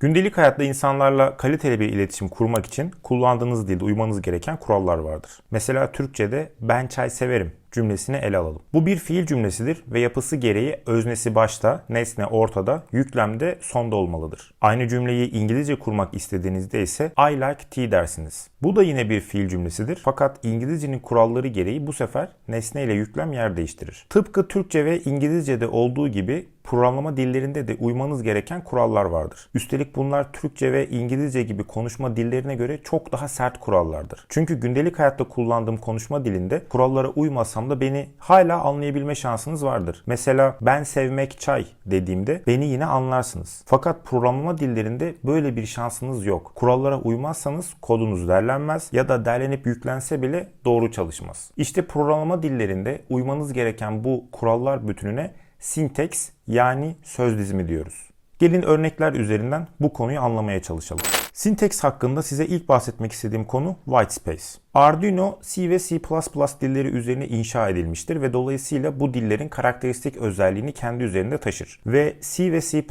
Gündelik hayatta insanlarla kaliteli bir iletişim kurmak için kullandığınız dilde uymanız gereken kurallar vardır. Mesela Türkçe'de ben çay severim cümlesini ele alalım. Bu bir fiil cümlesidir ve yapısı gereği öznesi başta, nesne ortada, yüklem de sonda olmalıdır. Aynı cümleyi İngilizce kurmak istediğinizde ise I like tea dersiniz. Bu da yine bir fiil cümlesidir fakat İngilizcenin kuralları gereği bu sefer nesne ile yüklem yer değiştirir. Tıpkı Türkçe ve İngilizce'de olduğu gibi programlama dillerinde de uymanız gereken kurallar vardır. Üstelik bunlar Türkçe ve İngilizce gibi konuşma dillerine göre çok daha sert kurallardır. Çünkü gündelik hayatta kullandığım konuşma dilinde kurallara uymasam da beni hala anlayabilme şansınız vardır. Mesela ben sevmek çay dediğimde beni yine anlarsınız. Fakat programlama dillerinde böyle bir şansınız yok. Kurallara uymazsanız kodunuz derlenmez ya da derlenip yüklense bile doğru çalışmaz. İşte programlama dillerinde uymanız gereken bu kurallar bütününe Syntax yani söz dizimi diyoruz. Gelin örnekler üzerinden bu konuyu anlamaya çalışalım. Syntax hakkında size ilk bahsetmek istediğim konu Whitespace. Arduino C ve C++ dilleri üzerine inşa edilmiştir ve dolayısıyla bu dillerin karakteristik özelliğini kendi üzerinde taşır. Ve C ve C++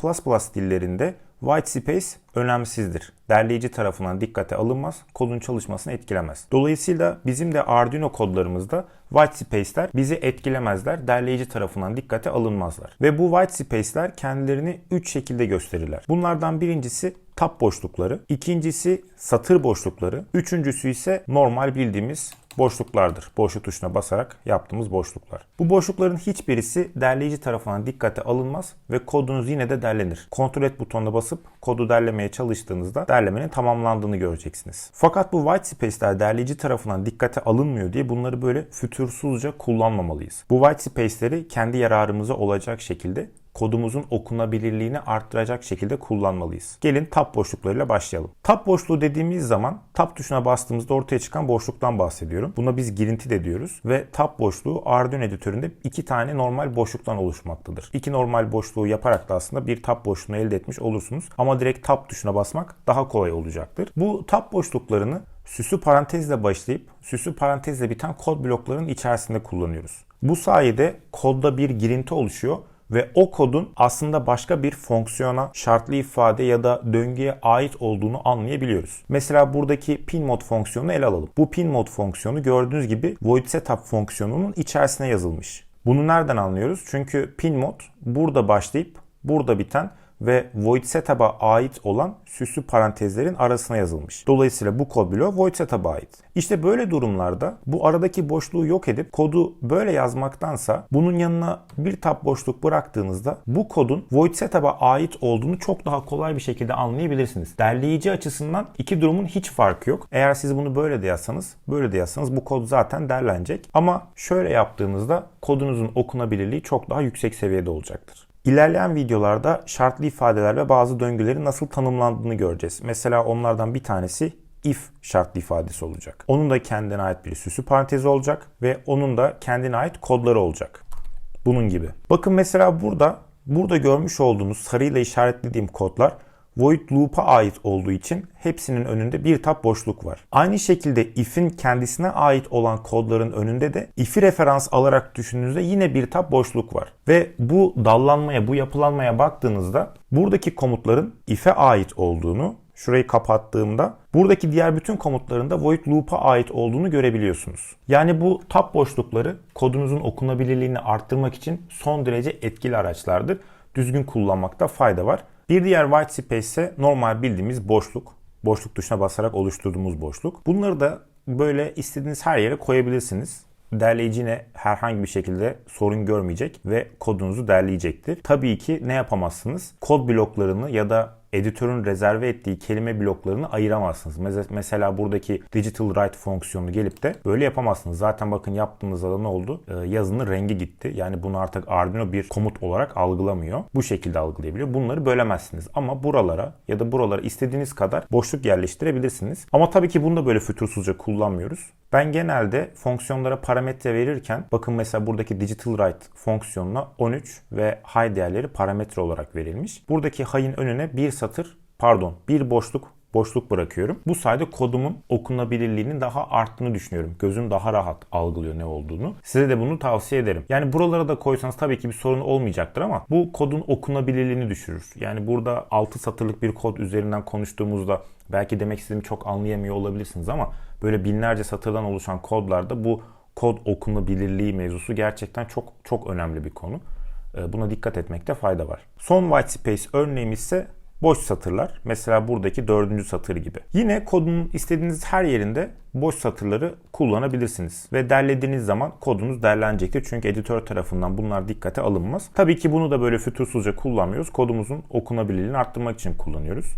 dillerinde Whitespace önemsizdir. Derleyici tarafından dikkate alınmaz, kodun çalışmasını etkilemez. Dolayısıyla bizim de Arduino kodlarımızda whitespace'ler bizi etkilemezler, derleyici tarafından dikkate alınmazlar. Ve bu whitespace'ler kendilerini 3 şekilde gösterirler. Bunlardan birincisi tab boşlukları, ikincisi satır boşlukları, üçüncüsü ise normal bildiğimiz boşluklardır. Boşluk tuşuna basarak yaptığımız boşluklar. Bu boşlukların hiçbirisi derleyici tarafından dikkate alınmaz ve kodunuz yine de derlenir. Kontrol et butonuna basıp kodu derlemeye çalıştığınızda derlemenin tamamlandığını göreceksiniz. Fakat bu white space'ler derleyici tarafından dikkate alınmıyor diye bunları böyle fütursuzca kullanmamalıyız. Bu white space'leri kendi yararımıza olacak şekilde kodumuzun okunabilirliğini arttıracak şekilde kullanmalıyız. Gelin tab boşluklarıyla başlayalım. Tab boşluğu dediğimiz zaman tab tuşuna bastığımızda ortaya çıkan boşluktan bahsediyorum. Buna biz girinti de diyoruz ve tab boşluğu Arduino editöründe iki tane normal boşluktan oluşmaktadır. İki normal boşluğu yaparak da aslında bir tab boşluğunu elde etmiş olursunuz. Ama direkt tab tuşuna basmak daha kolay olacaktır. Bu tab boşluklarını süslü parantezle başlayıp süslü parantezle biten kod bloklarının içerisinde kullanıyoruz. Bu sayede kodda bir girinti oluşuyor ve o kodun aslında başka bir fonksiyona, şartlı ifade ya da döngüye ait olduğunu anlayabiliyoruz. Mesela buradaki pin mod fonksiyonunu ele alalım. Bu pin mod fonksiyonu gördüğünüz gibi void setup fonksiyonunun içerisine yazılmış. Bunu nereden anlıyoruz? Çünkü pin mod burada başlayıp burada biten ve void setup'a ait olan süslü parantezlerin arasına yazılmış. Dolayısıyla bu kod bloğu void setup'a ait. İşte böyle durumlarda bu aradaki boşluğu yok edip kodu böyle yazmaktansa bunun yanına bir tab boşluk bıraktığınızda bu kodun void setup'a ait olduğunu çok daha kolay bir şekilde anlayabilirsiniz. Derleyici açısından iki durumun hiç farkı yok. Eğer siz bunu böyle de yazsanız, böyle de yazsanız bu kod zaten derlenecek. Ama şöyle yaptığınızda kodunuzun okunabilirliği çok daha yüksek seviyede olacaktır. İlerleyen videolarda şartlı ifadeler ve bazı döngülerin nasıl tanımlandığını göreceğiz. Mesela onlardan bir tanesi if şartlı ifadesi olacak. Onun da kendine ait bir süslü parantezi olacak ve onun da kendine ait kodları olacak. Bunun gibi. Bakın mesela burada burada görmüş olduğunuz sarıyla işaretlediğim kodlar void loop'a ait olduğu için hepsinin önünde bir tab boşluk var. Aynı şekilde if'in kendisine ait olan kodların önünde de if'i referans alarak düşündüğünüzde yine bir tab boşluk var. Ve bu dallanmaya, bu yapılanmaya baktığınızda buradaki komutların if'e ait olduğunu şurayı kapattığımda buradaki diğer bütün komutların da void loop'a ait olduğunu görebiliyorsunuz. Yani bu tab boşlukları kodunuzun okunabilirliğini arttırmak için son derece etkili araçlardır. Düzgün kullanmakta fayda var. Bir diğer white space ise normal bildiğimiz boşluk. Boşluk tuşuna basarak oluşturduğumuz boşluk. Bunları da böyle istediğiniz her yere koyabilirsiniz. Derleyici yine herhangi bir şekilde sorun görmeyecek ve kodunuzu derleyecektir. Tabii ki ne yapamazsınız? Kod bloklarını ya da editörün rezerve ettiği kelime bloklarını ayıramazsınız. Mesela buradaki digital write fonksiyonu gelip de böyle yapamazsınız. Zaten bakın yaptığınızda ne oldu? Ee, yazının rengi gitti. Yani bunu artık Arduino bir komut olarak algılamıyor. Bu şekilde algılayabiliyor. Bunları bölemezsiniz. Ama buralara ya da buralara istediğiniz kadar boşluk yerleştirebilirsiniz. Ama tabii ki bunu da böyle fütursuzca kullanmıyoruz. Ben genelde fonksiyonlara parametre verirken bakın mesela buradaki digital write fonksiyonuna 13 ve high değerleri parametre olarak verilmiş. Buradaki high'in önüne bir satır pardon bir boşluk boşluk bırakıyorum. Bu sayede kodumun okunabilirliğinin daha arttığını düşünüyorum. Gözüm daha rahat algılıyor ne olduğunu. Size de bunu tavsiye ederim. Yani buralara da koysanız tabii ki bir sorun olmayacaktır ama bu kodun okunabilirliğini düşürür. Yani burada 6 satırlık bir kod üzerinden konuştuğumuzda belki demek istediğimi çok anlayamıyor olabilirsiniz ama böyle binlerce satırdan oluşan kodlarda bu kod okunabilirliği mevzusu gerçekten çok çok önemli bir konu. Ee, Buna dikkat etmekte fayda var. Son white space örneğimiz ise boş satırlar. Mesela buradaki dördüncü satır gibi. Yine kodun istediğiniz her yerinde boş satırları kullanabilirsiniz. Ve derlediğiniz zaman kodunuz derlenecektir. Çünkü editör tarafından bunlar dikkate alınmaz. Tabii ki bunu da böyle fütursuzca kullanmıyoruz. Kodumuzun okunabilirliğini arttırmak için kullanıyoruz.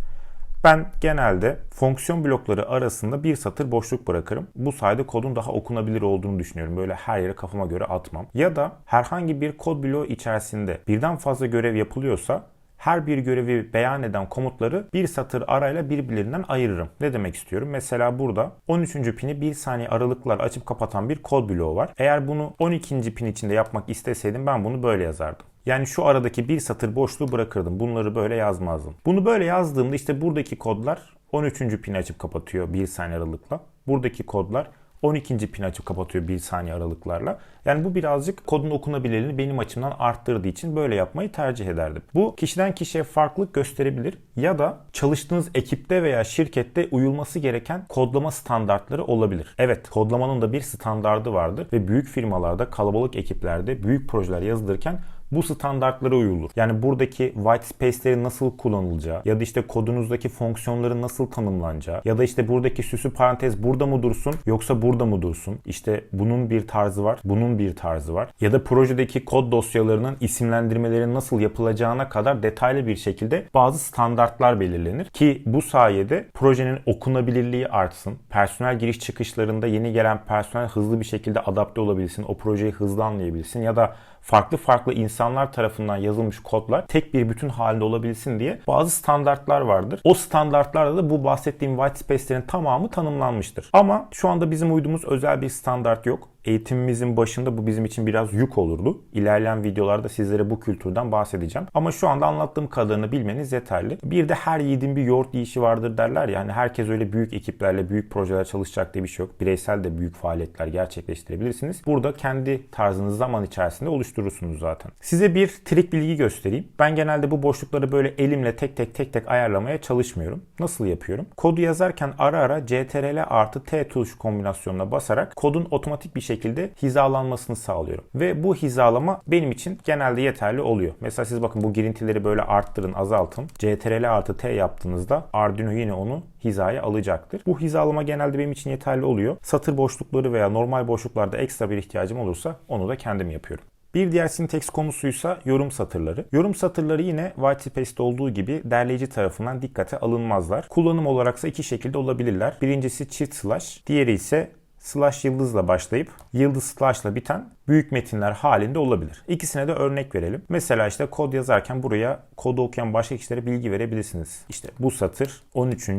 Ben genelde fonksiyon blokları arasında bir satır boşluk bırakırım. Bu sayede kodun daha okunabilir olduğunu düşünüyorum. Böyle her yere kafama göre atmam. Ya da herhangi bir kod bloğu içerisinde birden fazla görev yapılıyorsa her bir görevi beyan eden komutları bir satır arayla birbirlerinden ayırırım. Ne demek istiyorum? Mesela burada 13. pini 1 saniye aralıklar açıp kapatan bir kod bloğu var. Eğer bunu 12. pin içinde yapmak isteseydim ben bunu böyle yazardım. Yani şu aradaki bir satır boşluğu bırakırdım. Bunları böyle yazmazdım. Bunu böyle yazdığımda işte buradaki kodlar 13. pini açıp kapatıyor 1 saniye aralıkla. Buradaki kodlar 12. pin açıp kapatıyor 1 saniye aralıklarla. Yani bu birazcık kodun okunabilirliğini benim açımdan arttırdığı için böyle yapmayı tercih ederdim. Bu kişiden kişiye farklılık gösterebilir ya da çalıştığınız ekipte veya şirkette uyulması gereken kodlama standartları olabilir. Evet kodlamanın da bir standardı vardır ve büyük firmalarda kalabalık ekiplerde büyük projeler yazılırken bu standartlara uyulur. Yani buradaki white space'lerin nasıl kullanılacağı ya da işte kodunuzdaki fonksiyonların nasıl tanımlanacağı ya da işte buradaki süsü parantez burada mı dursun yoksa burada mı dursun? İşte bunun bir tarzı var, bunun bir tarzı var. Ya da projedeki kod dosyalarının isimlendirmelerinin nasıl yapılacağına kadar detaylı bir şekilde bazı standartlar belirlenir ki bu sayede projenin okunabilirliği artsın. Personel giriş çıkışlarında yeni gelen personel hızlı bir şekilde adapte olabilsin. O projeyi hızlı anlayabilsin ya da farklı farklı insanlar tarafından yazılmış kodlar tek bir bütün halinde olabilsin diye bazı standartlar vardır. O standartlarda da bu bahsettiğim white space'lerin tamamı tanımlanmıştır. Ama şu anda bizim uyduğumuz özel bir standart yok. Eğitimimizin başında bu bizim için biraz yük olurdu. İlerleyen videolarda sizlere bu kültürden bahsedeceğim. Ama şu anda anlattığım kadarını bilmeniz yeterli. Bir de her yiğidin bir yoğurt yiyişi vardır derler ya. Hani herkes öyle büyük ekiplerle büyük projeler çalışacak diye bir şey yok. Bireysel de büyük faaliyetler gerçekleştirebilirsiniz. Burada kendi tarzınızı zaman içerisinde oluşturursunuz zaten. Size bir trik bilgi göstereyim. Ben genelde bu boşlukları böyle elimle tek tek tek tek ayarlamaya çalışmıyorum. Nasıl yapıyorum? Kodu yazarken ara ara CTRL artı T tuş kombinasyonuna basarak kodun otomatik bir şekilde hizalanmasını sağlıyorum. Ve bu hizalama benim için genelde yeterli oluyor. Mesela siz bakın bu girintileri böyle arttırın, azaltın. CTRL artı T yaptığınızda Arduino yine onu hizaya alacaktır. Bu hizalama genelde benim için yeterli oluyor. Satır boşlukları veya normal boşluklarda ekstra bir ihtiyacım olursa onu da kendim yapıyorum. Bir diğer syntax konusuysa yorum satırları. Yorum satırları yine white space'te olduğu gibi derleyici tarafından dikkate alınmazlar. Kullanım olaraksa iki şekilde olabilirler. Birincisi çift slash, diğeri ise slash yıldızla başlayıp yıldız slashla biten büyük metinler halinde olabilir. İkisine de örnek verelim. Mesela işte kod yazarken buraya kodu okuyan başka kişilere bilgi verebilirsiniz. İşte bu satır 13.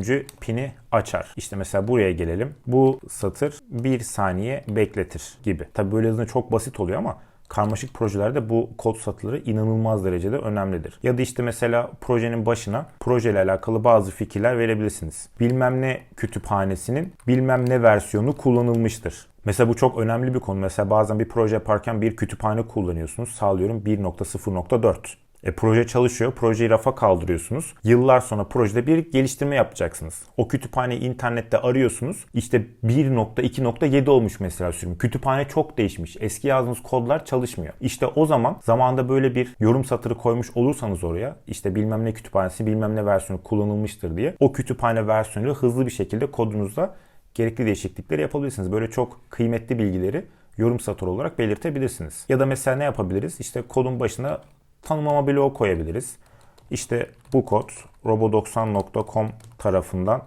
pini açar. İşte mesela buraya gelelim. Bu satır 1 saniye bekletir gibi. Tabi böyle yazınca çok basit oluyor ama karmaşık projelerde bu kod satırları inanılmaz derecede önemlidir. Ya da işte mesela projenin başına projeyle alakalı bazı fikirler verebilirsiniz. Bilmem ne kütüphanesinin bilmem ne versiyonu kullanılmıştır. Mesela bu çok önemli bir konu. Mesela bazen bir proje yaparken bir kütüphane kullanıyorsunuz. Sağlıyorum 1.0.4. E, proje çalışıyor. Projeyi rafa kaldırıyorsunuz. Yıllar sonra projede bir geliştirme yapacaksınız. O kütüphaneyi internette arıyorsunuz. İşte 1.2.7 olmuş mesela sürüm. Kütüphane çok değişmiş. Eski yazdığınız kodlar çalışmıyor. İşte o zaman zamanda böyle bir yorum satırı koymuş olursanız oraya işte bilmem ne kütüphanesi bilmem ne versiyonu kullanılmıştır diye o kütüphane versiyonuyla hızlı bir şekilde kodunuzda gerekli değişiklikleri yapabilirsiniz. Böyle çok kıymetli bilgileri yorum satırı olarak belirtebilirsiniz. Ya da mesela ne yapabiliriz? İşte kodun başına tanımlama bloğu koyabiliriz. İşte bu kod robo90.com tarafından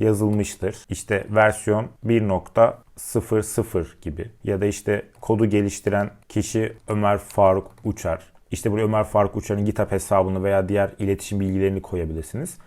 yazılmıştır. İşte versiyon 1.00 gibi ya da işte kodu geliştiren kişi Ömer Faruk Uçar. İşte buraya Ömer Faruk Uçar'ın GitHub hesabını veya diğer iletişim bilgilerini koyabilirsiniz.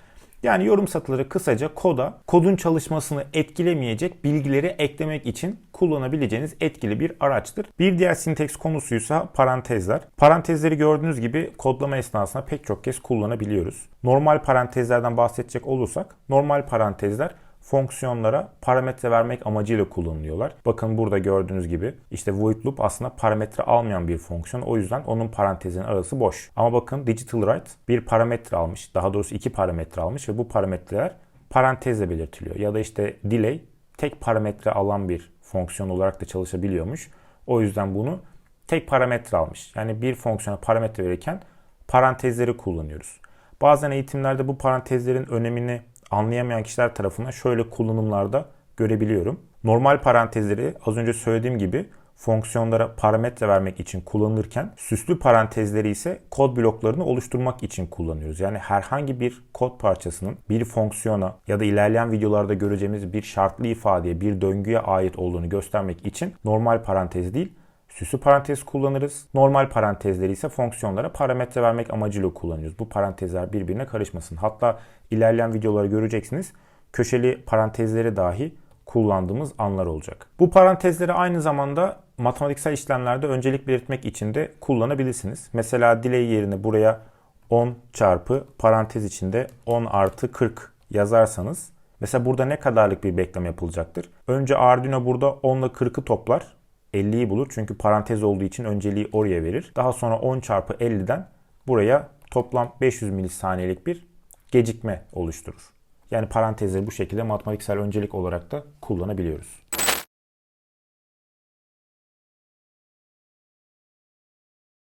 Yani yorum satırları kısaca koda kodun çalışmasını etkilemeyecek bilgileri eklemek için kullanabileceğiniz etkili bir araçtır. Bir diğer sinteks konusuysa parantezler. Parantezleri gördüğünüz gibi kodlama esnasında pek çok kez kullanabiliyoruz. Normal parantezlerden bahsedecek olursak normal parantezler fonksiyonlara parametre vermek amacıyla kullanılıyorlar. Bakın burada gördüğünüz gibi işte void loop aslında parametre almayan bir fonksiyon. O yüzden onun parantezin arası boş. Ama bakın digital write bir parametre almış. Daha doğrusu iki parametre almış ve bu parametreler parantezle belirtiliyor. Ya da işte delay tek parametre alan bir fonksiyon olarak da çalışabiliyormuş. O yüzden bunu tek parametre almış. Yani bir fonksiyona parametre verirken parantezleri kullanıyoruz. Bazen eğitimlerde bu parantezlerin önemini anlayamayan kişiler tarafından şöyle kullanımlarda görebiliyorum. Normal parantezleri az önce söylediğim gibi fonksiyonlara parametre vermek için kullanılırken süslü parantezleri ise kod bloklarını oluşturmak için kullanıyoruz. Yani herhangi bir kod parçasının bir fonksiyona ya da ilerleyen videolarda göreceğimiz bir şartlı ifadeye, bir döngüye ait olduğunu göstermek için normal parantez değil, süslü parantez kullanırız. Normal parantezleri ise fonksiyonlara parametre vermek amacıyla kullanıyoruz. Bu parantezler birbirine karışmasın. Hatta ilerleyen videoları göreceksiniz. Köşeli parantezleri dahi kullandığımız anlar olacak. Bu parantezleri aynı zamanda matematiksel işlemlerde öncelik belirtmek için de kullanabilirsiniz. Mesela delay yerine buraya 10 çarpı parantez içinde 10 artı 40 yazarsanız mesela burada ne kadarlık bir bekleme yapılacaktır? Önce Arduino burada 10 ile 40'ı toplar. 50'yi bulur çünkü parantez olduğu için önceliği oraya verir. Daha sonra 10 çarpı 50'den buraya toplam 500 milisaniyelik bir gecikme oluşturur. Yani parantezleri bu şekilde matematiksel öncelik olarak da kullanabiliyoruz.